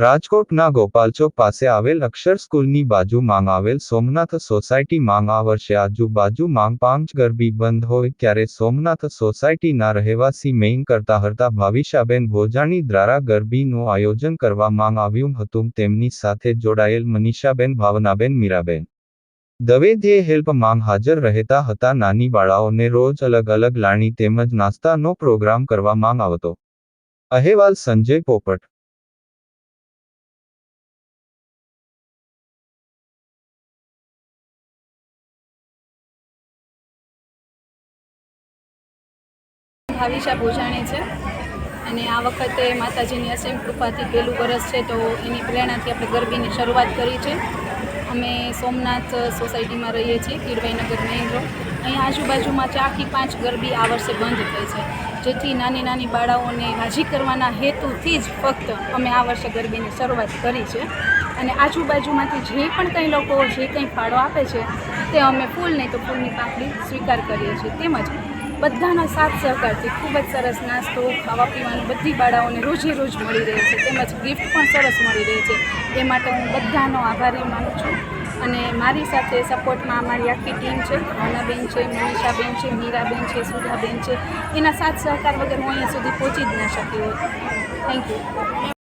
રાજકોટના ગોપાલચોક પાસે આવેલ અક્ષર સ્કૂલની બાજુ માંગ આવેલ સોમનાથ સોસાયટી માંગ આ વર્ષે આજુબાજુ માંગ પાંચ ગરબી બંધ હોય ત્યારે સોમનાથ સોસાયટીના રહેવાસી મેઇન કરતા હરતા ભાવિશાબેન ભોજાણી દ્વારા ગરબીનું આયોજન કરવા માંગ આવ્યું હતું. તેમની સાથે જોડાયેલ મનીષાબેન, ભાવનાબેન, મીરાબેન. દવેધ્યે હેલ્પ માંગ હાજર રહેતા હતા. નાની બાળાઓને રોજ અલગ અલગ લાણી તેમજ નાસ્તાનો પ્રોગ્રામ કરવા માંગ આવતો. અહેવાલ સંજય પોપટ. ભાવિશા ભોજાણી છે. અને આ વખતે માતાજીની અસીમ કૃપાથી પહેલું વરસ છે તો એની પ્રેરણાથી આપણે ગરબીની શરૂઆત કરી છે. અમે સોમનાથ સોસાયટીમાં રહીએ છીએ કીડવાઈનગર મેઇન રોડ. અહીં આજુબાજુમાં ચારથી પાંચ ગરબી આ વર્ષે બંધ થઈ છે. જેથી નાની નાની બાળાઓને રાજી કરવાના હેતુથી જ ફક્ત અમે આ વર્ષે ગરબીની શરૂઆત કરી છે. અને આજુબાજુમાંથી જે પણ કંઈ લોકો જે કંઈ ફાળો આપે છે, તે અમે ફૂલ નહીં તો ફૂલની પાંખડી સ્વીકાર કરીએ છીએ. તેમજ બધાના સાથ સહકારથી ખૂબ જ સરસ નાસ્તો ખાવા પીવાનું બધી બાળાઓને રોજે રોજ મળી રહે છે. તેમજ ગિફ્ટ પણ સરસ મળી રહે છે. એ માટે હું બધાનો આભારી માનું છું. અને મારી સાથે સપોર્ટમાં અમારી આખી ટીમ છે. ભાવનાબેન છે, મનીષાબેન છે, મીરાબેન છે, સુધાબેન છે. એના સાથ સહકાર વગર હું અહીંયા સુધી પહોંચી જ ના શકી હોત. Thank you